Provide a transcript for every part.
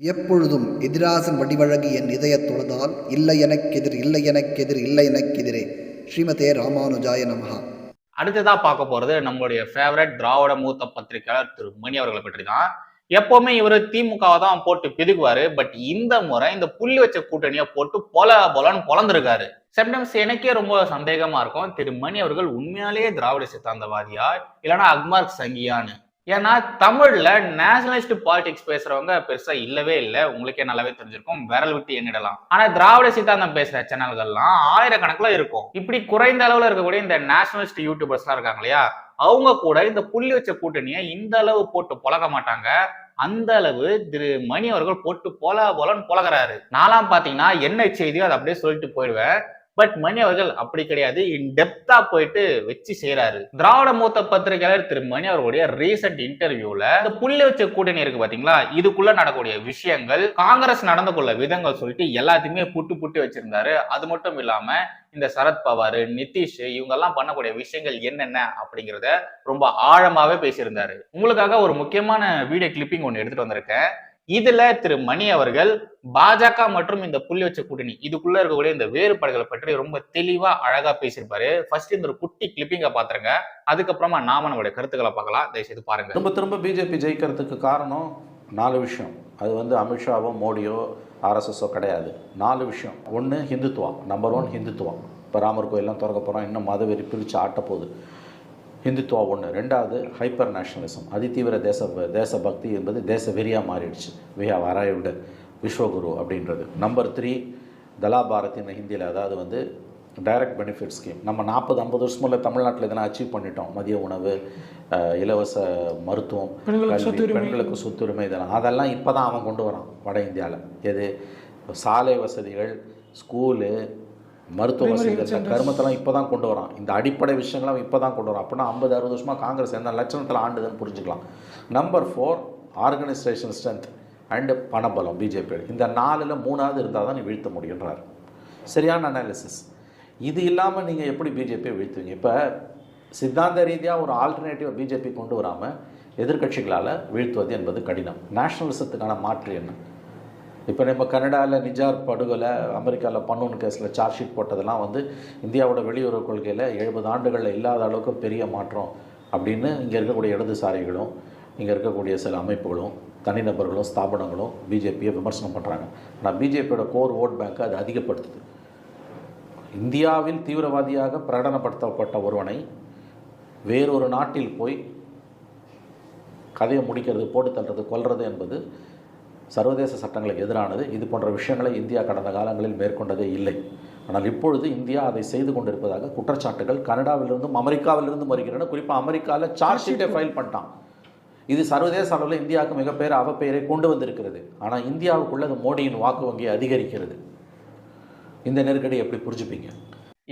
எப்பொழுதும் எதிராசன் வடிவழகி என் இதயத் தொழுதால் இல்லை எனக்கெதிர் இல்லை எனக்கெதிர் இல்லை எனக்கெதிரே ஸ்ரீமதே ராமானுஜாய நமகா அடுத்ததாக பார்க்க போறது நம்மளுடைய ஃபேவரட் திராவிட மூத்த பத்திரிகையாளர் திரு மணி அவர்களை பற்றி தான். எப்பவுமே இவர் திமுகவை தான் போட்டு பிதுக்குவாரு. பட் இந்த முறை இந்த புள்ளி வச்ச கூட்டணியை போட்டு பொல பொலன்னு பொலந்திருக்காரு. சம்டைம்ஸ் எனக்கே ரொம்ப சந்தேகமா இருக்கும். திரு மணி அவர்கள் உண்மையாலேயே திராவிட சித்தாந்தவாதியா? இல்லைன்னா அக்மார்க் சங்கியான்னு. ஏன்னா தமிழ்ல நேஷனலிஸ்ட் பாலிடிக்ஸ் பேசுறவங்க பெருசா இல்லவே இல்லை. உங்களுக்கே நல்லாவே தெரிஞ்சிருக்கும். விரல் விட்டு எண்ணிடலாம். ஆனா திராவிட சித்தாந்தம் பேசுற சேனல்கள்லாம் ஆயிரக்கணக்கில் இருக்கும். இப்படி குறைந்த அளவுல இருக்கக்கூடிய இந்த நேஷனலிஸ்ட் யூடியூபர்ஸ் எல்லாம் இருக்காங்க இல்லையா? அவங்க கூட இந்த புள்ளி வச்ச கூட்டணியை இந்த அளவு போட்டு பழக மாட்டாங்க. அந்த அளவு திரு மணி அவர்கள் போட்டு போல போலன்னு புலகிறாரு. நான்லாம் பாத்தீங்கன்னா என்ன செய்தியோ அதை அப்படியே சொல்லிட்டு போயிடுவேன். பட் மணி அவர்கள் அப்படி கிடையாது. இன் டெப்தா போயிட்டு வச்சு செய்யறாரு திராவிட மூத்த பத்திரிகையாளர் திரு மணி அவர்களுடைய ரீசெண்ட் இன்டர்வியூல இந்த புள்ளி வச்ச கூட்டணி இருக்கு பாத்தீங்களா? இதுக்குள்ள நடக்கக்கூடிய விஷயங்கள் காங்கிரஸ் நடந்து கொள்ள விதங்கள் சொல்லிட்டு எல்லாத்தையுமே புட்டு புட்டு வச்சிருந்தாரு. அது மட்டும் இல்லாம இந்த சரத்பவார் நிதிஷ் இவங்க எல்லாம் பண்ணக்கூடிய விஷயங்கள் என்னென்ன அப்படிங்கிறத ரொம்ப ஆழமாவே பேசியிருந்தாரு. உங்களுக்காக ஒரு முக்கியமான வீடியோ கிளிப்பிங் ஒன்று எடுத்துட்டு வந்திருக்கேன். இதுல திரு மணி அவர்கள் பாஜக மற்றும் இந்த புள்ளி வச்ச கூட்டணி இதுக்குள்ள இருக்கக்கூடிய இந்த வேறுபாடுகளை பற்றி ரொம்ப தெளிவா அழகா பேசியிருப்பாரு. ஃபர்ஸ்ட் இந்த ஒரு குட்டி கிளிப்பிங்க பாத்துருங்க. அதுக்கப்புறமா நாம நம்மளுடைய கருத்துக்களை பார்க்கலாம். தயவுசெய்து பாருங்க. திரும்ப திரும்ப பிஜேபி ஜெயிக்கிறதுக்கு காரணம் நாலு விஷயம். அது வந்து அமித்ஷாவோ மோடியோ ஆர்எஸ்எஸோ கிடையாது. நாலு விஷயம். ஒன்று ஹிந்துத்துவம். Number one ஹிந்துத்துவம். இப்போ ராமர் கோயிலெலாம் திறக்க போகிறோம் இன்னும் மதவெறி பிரித்து ஆட்ட போகுது. ஹிந்துத்துவா ஒன்று ரெண்டாவது ஹைப்பர் நேஷனலிசம் அதிதீவிர தேச தேசபக்தி என்பது தேச வெறியாக மாறிடுச்சு. வி ஹவ் அரைவ்டு விஸ்வகுரு அப்படின்றது. நம்பர் த்ரீ தலா பாரதின்னு ஹிந்தியில் அதாவது வந்து டைரக்ட் பெனிஃபிட் ஸ்கீம் நம்ம நாற்பது ஐம்பது வருஷமுள்ள தமிழ்நாட்டில் இதெல்லாம் அச்சீவ் பண்ணிட்டோம். மதிய உணவு இலவச மருத்துவம் பெண்களுக்கு சொத்துரிமை. இதெல்லாம். அதெல்லாம் இப்போ தான் அவன் கொண்டு வரான் வட இந்தியாவில் எது? சாலை வசதிகள் ஸ்கூலு மருத்துவ வசதிகள் இந்த கருமத்தெல்லாம் இப்போ தான் கொண்டு வரான். இந்த அடிப்படை விஷயங்கள்லாம் இப்போ தான் கொண்டு வரான். அப்படின்னா ஐம்பது அறுபது வருஷமாக காங்கிரஸ் என்ன லட்சணத்தில் ஆண்டுதுன்னு புரிஞ்சுக்கலாம். Number four organisation strength and பணபலம் பிஜேபி இந்த நாலில் மூணாவது இருந்தால் தான் நீ வீழ்த்த முடியுன்றார் சரியான அனாலிசிஸ் இது இல்லாமல் நீங்கள் எப்படி பிஜேபியை வீழ்த்துவீங்க? இப்போ சித்தாந்த ரீதியாக ஒரு ஆல்டர்னேட்டிவ் பிஜேபி கொண்டு வராமல் எதிர்க்கட்சிகளால் வீழ்த்துவது என்பது கடினம். நேஷனலிசத்துக்கான மாற்று என்ன? இப்போ நம்ம கனடாவில் நிஜார் படுகொலை அமெரிக்காவில் பன்னூன் கேஸில் சார்ஜ் ஷீட் போட்டதெல்லாம் வந்து இந்தியாவோட வெளியுறவு கொள்கையில் எழுபது ஆண்டுகளில் இல்லாத அளவுக்கு பெரிய மாற்றம் அப்படின்னு இங்கே இருக்கக்கூடிய இடதுசாரிகளும் இங்கே இருக்கக்கூடிய சில அமைப்புகளும் தனிநபர்களும் ஸ்தாபனங்களும் பிஜேபியை விமர்சனம் பண்ணுறாங்க ஆனால் பிஜேபியோட கோர் ஓட் பேங்க்கை அது அதிகப்படுத்துது. இந்தியாவில் தீவிரவாதியாக பிரகடனப்படுத்தப்பட்ட ஒருவனை வேறொரு நாட்டில் போய் கதையை முடிக்கிறது போட்டு தள்ளுறது கொல்றது என்பது சர்வதேச சட்டங்களுக்கு எதிரானது. இது போன்ற விஷயங்களை இந்தியா கடந்த காலங்களில் மேற்கொண்டதே இல்லை. ஆனால் இப்பொழுது இந்தியா அதை செய்து கொண்டிருப்பதாக குற்றச்சாட்டுகள் கனடாவிலிருந்தும் அமெரிக்காவிலிருந்தும் வருகின்றன. குறிப்பாக அமெரிக்காவில் சார்ஜ் ஷீட்டை ஃபைல் பண்ணிட்டான். இது சர்வதேச அளவில் இந்தியாவுக்கு மிகப்பெரிய அவப்பெயரை கொண்டு வந்திருக்கிறது. ஆனால் இந்தியாவுக்குள்ள அது மோடியின் வாக்கு வங்கி அதிகரிக்கிறது. இந்த நெருக்கடி எப்படி புரிஞ்சுப்பீங்க?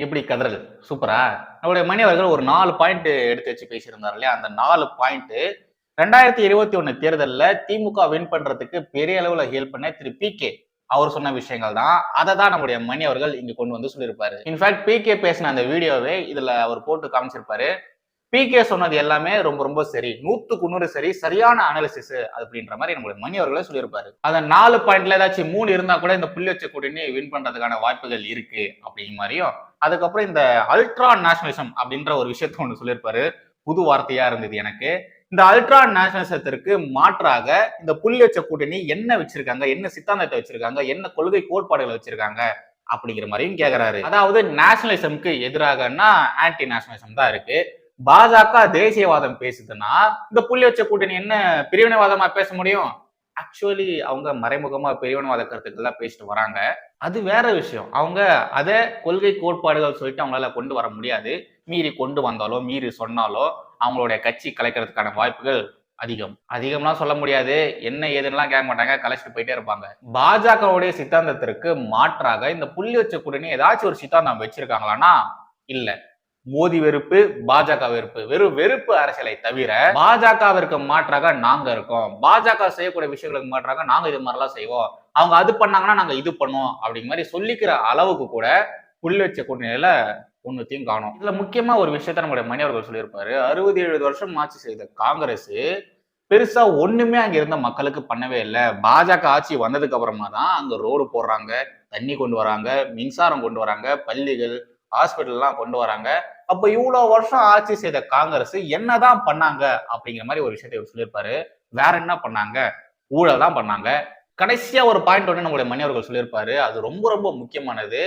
எப்படி கதறல்? சூப்பரா நம்மளுடைய மணி அவர்கள் ஒரு நாலு பாயிண்ட் எடுத்து வச்சு பேசியிருந்தார் இல்லையா? அந்த நாலு பாயிண்ட் ரெண்டாயிரத்தி இருபத்தி ஒண்ணு தேர்தலில் திமுக வின் பண்றதுக்கு பெரிய அளவுல ஹெல்ப் பண்ண திரு பி கே அவர் சொன்ன விஷயங்கள் தான். அதை தான் நம்முடைய மணி அவர்கள் இங்க கொண்டு வந்து சொல்லியிருப்பாரு. இன்ஃபேக்ட் பி கே பேசின அந்த வீடியோவே இதுல அவர் போட்டு காமிச்சிருப்பாரு. பி கே சொன்னது எல்லாமே ரொம்ப ரொம்ப சரி. நூத்துக்கு நூறு சரி. சரியான அனாலிசிஸ் அப்படின்ற மாதிரி நம்மளுடைய மணி அவர்களே சொல்லியிருப்பாரு. அந்த நாலு பாயிண்ட்ல ஏதாச்சும் மூணு இருந்தா கூட இந்த புள்ளி வச்ச கூட்டணி வின் பண்றதுக்கான வாய்ப்புகள் இருக்கு அப்படிங்கிற மாதிரியும் அதுக்கப்புறம் இந்த அல்ட்ரா நேஷனலிசம் அப்படின்ற ஒரு விஷயத்த ஒன்று சொல்லியிருப்பாரு. புது வார்த்தையா இருந்தது எனக்கு. இந்த அல்ட்ரா நேஷனலிசத்திற்கு மாற்றாக இந்த புள்ளி வச்ச கூட்டணி என்ன வச்சிருக்காங்க? என்ன சித்தாந்தத்தை வச்சிருக்காங்க? என்ன கொள்கை கோட்பாடுகளை வச்சிருக்காங்க? அப்படிங்கிற மாதிரியும் கேட்கிறாரு அதாவது நேஷனலிசம்க்கு எதிராகன்னா ஆன்டி நேஷனலிசம் தான் இருக்கு. பாஜக தேசியவாதம் பேசுதுன்னா இந்த புள்ளி வச்ச கூட்டணி என்ன பிரிவினைவாதமா பேச முடியும்? ஆக்சுவலி அவங்க மறைமுகமா பிரிவினைவாத கருத்துக்கள்லாம் பேசிட்டு வராங்க. அது வேற விஷயம். அவங்க அதை கொள்கை கோட்பாடுகள் சொல்லிட்டு அவங்களால கொண்டு வர முடியாது. மீறி கொண்டு வந்தாலோ மீறி சொன்னாலோ அவங்களுடைய கட்சி கலைக்கிறதுக்கான வாய்ப்புகள் அதிகம். அதிகம்லாம் சொல்ல முடியாது. என்ன ஏதுன்னுலாம் கேட்க மாட்டாங்க. கலைச்சிட்டு போயிட்டே இருப்பாங்க. பாஜகவுடைய சித்தாந்தத்திற்கு மாற்றாக இந்த புள்ளி வச்ச கூட்டணி ஏதாச்சும் ஒரு சித்தாந்தம் வச்சிருக்காங்களான்னா இல்ல. மோதி வெறுப்பு பாஜக வெறுப்பு. வெறும் வெறுப்பு அரசியலை தவிர பாஜகவிற்கு மாற்றாக நாங்க இருக்கோம். பாஜக செய்யக்கூடிய விஷயங்களுக்கு மாற்றாக நாங்க இது மாதிரிலாம் செய்வோம். அவங்க அது பண்ணாங்கன்னா நாங்க இது பண்ணுவோம். அப்படிங்கிற மாதிரி சொல்லிக்கிற அளவுக்கு கூட புள்ளி வச்ச கூட்டணியில ஒன்னுத்தையும் காணும். இதுல முக்கியமா ஒரு விஷயத்த நம்மளுடைய மணி அவர்கள் சொல்லியிருப்பாரு. அறுபது எழுபது வருஷம் ஆட்சி செய்த காங்கிரஸ் பெருசா ஒண்ணுமே அங்க இருந்த மக்களுக்கு பண்ணவே இல்லை. பாஜக ஆட்சி வந்ததுக்கு அப்புறமா தான் அங்க ரோடு போடுறாங்க தண்ணி கொண்டு வராங்க மின்சாரம் கொண்டு வராங்க பள்ளிகள் ஹாஸ்பிட்டல்லாம் கொண்டு வராங்க. அப்ப இவ்வளவு வருஷம் ஆட்சி செய்த காங்கிரஸ் என்னதான் பண்ணாங்க அப்படிங்கிற மாதிரி ஒரு விஷயத்தை சொல்லியிருப்பாரு. வேற என்ன பண்ணாங்க? ஊழல் தான் பண்ணாங்க. கடைசியா ஒரு பாயிண்ட் ஒன்று நம்மளுடைய மணி அவர்கள் சொல்லியிருப்பாரு. அது ரொம்ப ரொம்ப முக்கியமானது.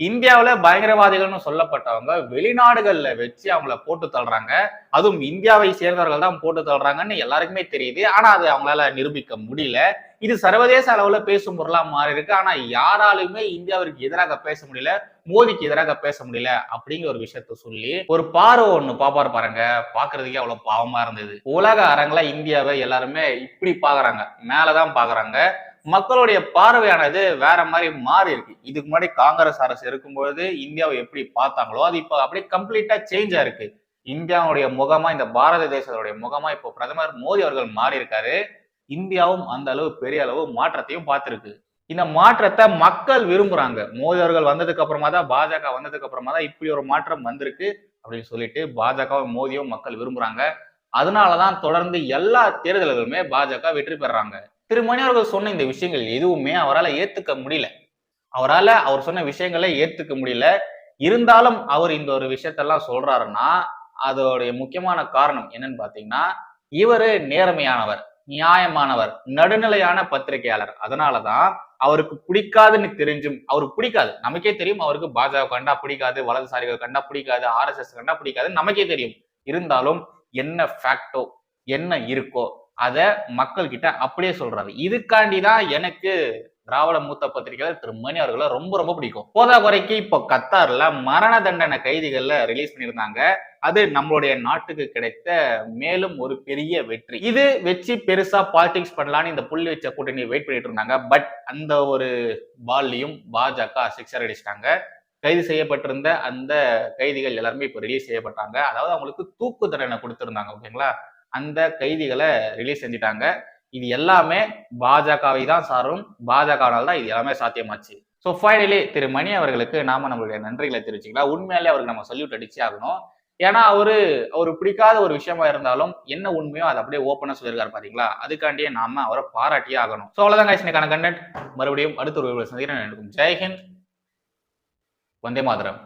இந்தியாவில் பயங்கரவாதிகள்னு சொல்லப்பட்டவங்க வெளிநாடுகள்ல வச்சு அவங்கள போட்டு தள்ளுறாங்க. அதுவும் இந்தியாவை சேர்ந்தவர்கள் தான் போட்டு தள்ளுறாங்கன்னு எல்லாருக்குமே தெரியுது. ஆனா அது அவங்களால நிரூபிக்க முடியல. இது சர்வதேச அளவுல பேசும் பொருளா மாறி இருக்கு. ஆனா யாராலுமே இந்தியாவிற்கு எதிராக பேச முடியல மோடிக்கு எதிராக பேச முடியல அப்படிங்கிற ஒரு விஷயத்த சொல்லி ஒரு பார்வை ஒண்ணு பாப்பாரு பாருங்க. பாக்குறதுக்கே அவ்வளவு பாவமா இருந்தது. உலக அரங்குல இந்தியாவை எல்லாருமே இப்படி பாக்குறாங்க. மேலதான் பாக்குறாங்க. மக்களுடைய பார்வையானது வேற மாதிரி மாறி இருக்கு. இதுக்கு முன்னாடி காங்கிரஸ் அரசு இருக்கும்பொழுது இந்தியாவை எப்படி பார்த்தாங்களோ அது இப்போ அப்படியே கம்ப்ளீட்டா சேஞ்சா இருக்கு. இந்தியாவுடைய முகமா இந்த பாரத தேசத்துடைய முகமா இப்போ பிரதமர் மோடி அவர்கள் மாறி இருக்காரு. இந்தியாவும் அந்த அளவு பெரிய அளவு மாற்றத்தையும் பார்த்திருக்கு. இந்த மாற்றத்தை மக்கள் விரும்புறாங்க. மோடி அவர்கள் வந்ததுக்கு அப்புறமா தான் பாஜக வந்ததுக்கு அப்புறமா தான் இப்படி ஒரு மாற்றம் வந்திருக்கு அப்படின்னு சொல்லிட்டு பாஜகவும் மோடியும் மக்கள் விரும்புறாங்க. அதனாலதான் தொடர்ந்து எல்லா தேர்தல்களுமே பாஜக வெற்றி பெறாங்க. திரு மணி அவர்கள் சொன்ன இந்த விஷயங்கள் எதுவுமே அவரால் ஏத்துக்க முடியல. அவரால் அவர் சொன்ன விஷயங்களை ஏத்துக்க முடியல. இருந்தாலும் அவர் இந்த ஒரு விஷயத்தெல்லாம் சொல்றாருன்னா அதோடைய முக்கியமான காரணம் என்னன்னு பாத்தீங்கன்னா இவரு நேர்மையானவர் நியாயமானவர் நடுநிலையான பத்திரிகையாளர். அதனாலதான் அவருக்கு பிடிக்காதுன்னு தெரிஞ்சும் அவருக்கு பிடிக்காது. நமக்கே தெரியும் அவருக்கு பாஜக கண்டா பிடிக்காது வலதுசாரிகள் கண்டா பிடிக்காது ஆர்எஸ்எஸ் கண்டா பிடிக்காது நமக்கே தெரியும். இருந்தாலும் என்ன ஃபேக்டோ என்ன இருக்கோ அதை மக்கள் கிட்ட அப்படியே சொல்றாரு. இதுக்காண்டி தான் எனக்கு திராவிட மூத்த பத்திரிகையாளர் திரு மணி அவர்களை ரொம்ப ரொம்ப பிடிக்கும். போதா குறைக்கு இப்போ கத்தார்ல மரண தண்டனை கைதிகள்ல ரிலீஸ் பண்ணியிருந்தாங்க. அது நம்மளுடைய நாட்டுக்கு கிடைத்த மேலும் ஒரு பெரிய வெற்றி. இது வச்சு பெருசா பாலிடிக்ஸ் பண்ணலான்னு இந்த புள்ளி வச்ச கூட்டணி வெயிட் பண்ணிட்டு இருந்தாங்க. பட் அந்த ஒரு பால்லையும் பாஜக சிக்ஸர் அடிச்சிட்டாங்க. கைது செய்யப்பட்டிருந்த அந்த கைதிகள் எல்லாருமே இப்போ ரிலீஸ் செய்யப்பட்டாங்க. அதாவது அவங்களுக்கு தூக்கு தண்டனை கொடுத்திருந்தாங்க ஓகேங்களா அந்த கைதிகளை ரிலீஸ் செஞ்சுட்டாங்க. இது எல்லாமே பாஜகவை தான் சாரும். பாஜகவினால் தான் இது எல்லாமே சாத்தியமாச்சு. ஸோ ஃபைனலி திரு மணி அவர்களுக்கு நாம நம்மளுடைய நன்றிகளை தெரிவிச்சுக்கலாம். உண்மையாலே அவருக்கு நம்ம சொல்லிவிட்டு அடிச்சே ஆகணும். ஏன்னா அவரு அவரு பிடிக்காத ஒரு விஷயமா இருந்தாலும் என்ன உண்மையோ அதை அப்படியே ஓப்பனா சொல்லியிருக்காரு பாத்தீங்களா? அதுக்காண்டியே நாம அவரை பாராட்டியே ஆகணும். ஸோ அவ்வளோதான் கைஸ்னுக்கான கண்டென்ட் மறுபடியும் அடுத்த ஒரு சந்திக்கிறேன். ஜெய்ஹிந்த் வந்தே மாதரம்.